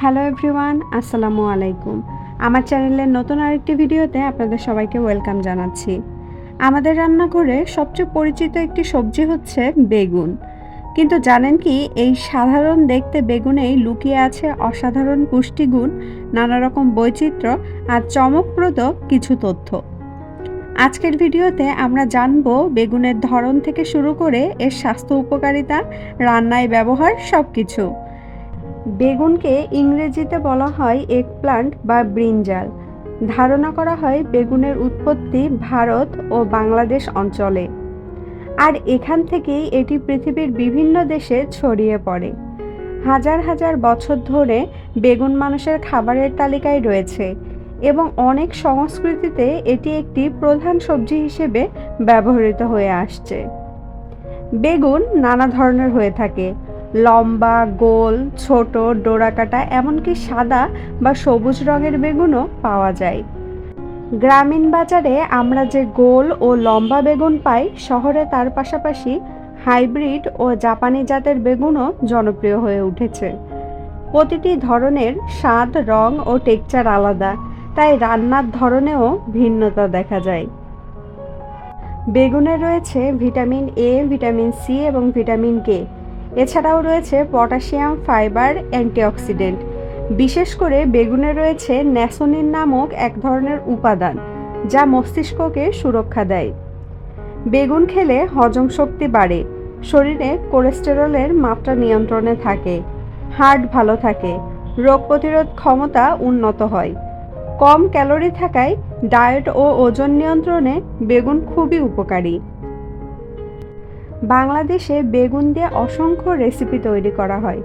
Hello everyone, আসসালামু আলাইকুম। আমার চ্যানেলের নতুন আরেকটি ভিডিওতে আপনাদের সবাইকে ওয়েলকাম জানাচ্ছি। আমাদের রান্নাঘরে সবচেয়ে পরিচিত একটি সবজি হচ্ছে বেগুন। কিন্তু জানেন কি, এই সাধারণ দেখতে বেগুনেই লুকিয়ে আছে অসাধারণ পুষ্টিগুণ নানা রকম বৈচিত্র্য আর চমকপ্রদ কিছু তথ্য। আজকের ভিডিওতে আমরা জানব বেগুনের ধরন থেকে শুরু করে এর স্বাস্থ্য উপকারিতা, রান্নায় ব্যবহার সব কিছু বেগুনকে ইংরেজিতে বলা হয় এগ প্লান্ট বা ব্রিঞ্জাল ধারণা করা হয় বেগুনের উৎপত্তি ভারত ও বাংলাদেশ অঞ্চলে। আর এখান থেকেই এটি পৃথিবীর বিভিন্ন দেশে ছড়িয়ে পড়ে। হাজার হাজার বছর ধরে বেগুন মানুষের খাবারের তালিকায় রয়েছে এবং অনেক সংস্কৃতিতে এটি একটি প্রধান সবজি হিসেবে ব্যবহৃত হয়ে আসছে। বেগুন নানা ধরনের হয়ে থাকে লম্বা, গোল, ছোট, ডোরাকাটা, এমনকি সাদা বা সবুজ রঙের বেগুনও পাওয়া যায়। গ্রামীণ বাজারে আমরা যে গোল ও লম্বা বেগুন পাই, শহরে তার পাশাপাশি হাইব্রিড ও জাপানি জাতের বেগুনও জনপ্রিয় হয়ে উঠেছে। প্রতিটি ধরনের স্বাদ, রং ও টেকচার আলাদা, তাই রান্নার ধরনেও ভিন্নতা দেখা যায়। বেগুনে রয়েছে ভিটামিন এ ভিটামিন সি এবং ভিটামিন কে এছাড়াও রয়েছে পটাশিয়াম ফাইবার অ্যান্টিঅক্সিডেন্ট। বিশেষ করে বেগুনে রয়েছে ন্যাসোনিন নামক এক ধরনের উপাদান, যা মস্তিষ্ককে সুরক্ষা দেয়। বেগুন খেলে হজম শক্তি বাড়ে, শরীরে কোলেস্টেরলের মাত্রা নিয়ন্ত্রণে থাকে, হার্ট ভালো থাকে, রোগ প্রতিরোধ ক্ষমতা উন্নত হয়। কম ক্যালোরি থাকায় ডায়েট ও ওজন নিয়ন্ত্রণে বেগুন খুবই উপকারী। বাংলাদেশে বেগুন দিয়ে অসংখ্য রেসিপি তৈরি করা হয়।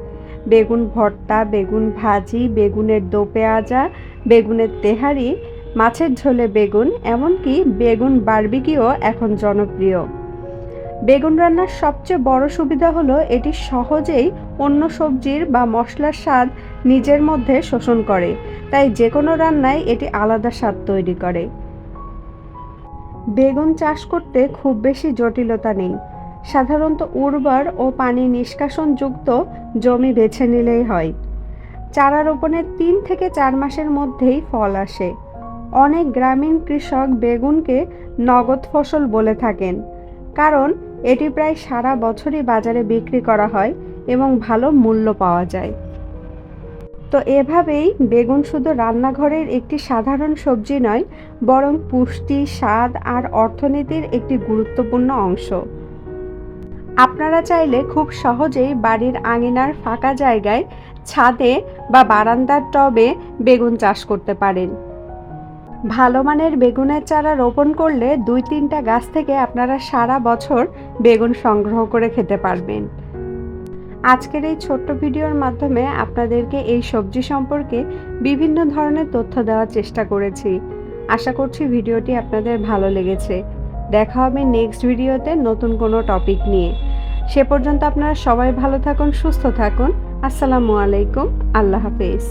বেগুন ভর্তা, বেগুন ভাজি, বেগুনের দো পেঁয়াজা, বেগুনের তেহারি, মাছের ঝোলে বেগুন, এমনকি বেগুন বারবিকিও এখন জনপ্রিয়। বেগুন রান্নার সবচেয়ে বড় সুবিধা হলো এটি সহজেই অন্য সবজির বা মশলার স্বাদ নিজের মধ্যে শোষণ করে, তাই যে কোনো রান্নায় এটি আলাদা স্বাদ তৈরি করে। বেগুন চাষ করতে খুব বেশি জটিলতা নেই। সাধারণত উর্বর ও পানি নিষ্কাশনযুক্ত জমি বেছে নিলেই হয়। চারা রোপণের তিন থেকে চার মাসের মধ্যেই ফল আসে। অনেক গ্রামীণ কৃষক বেগুনকে নগদ ফসল বলে থাকেন, কারণ এটি প্রায় সারা বছরই বাজারে বিক্রি করা হয় এবং ভালো মূল্য পাওয়া যায়। তো এভাবেই বেগুন শুধু রান্নাঘরের একটি সাধারণ সবজি নয়, বরং পুষ্টি, স্বাদ আর অর্থনীতির একটি গুরুত্বপূর্ণ অংশ। আপনারা চাইলে খুব সহজেই বাড়ির আঙিনার ফাঁকা জায়গায় ছাদে বা বারান্দার টবে বেগুন চাষ করতে পারেন। ভালো মানের বেগুনের চারা রোপণ করলে দুই তিনটা গাছ থেকে আপনারা সারা বছর বেগুন সংগ্রহ করে খেতে পারবেন। আজকের এই ছোট্ট ভিডিওর মাধ্যমে আপনাদেরকে এই সবজি সম্পর্কে বিভিন্ন ধরনের তথ্য দেওয়ার চেষ্টা করেছি। আশা করছি ভিডিওটি আপনাদের ভালো লেগেছে। দেখা হবে নেক্সট ভিডিওতে নতুন কোনো টপিক নিয়ে। সে পর্যন্ত আপনারা সবাই ভালো থাকুন, সুস্থ থাকুন। আসসালামু আলাইকুম, আল্লাহ হাফেজ।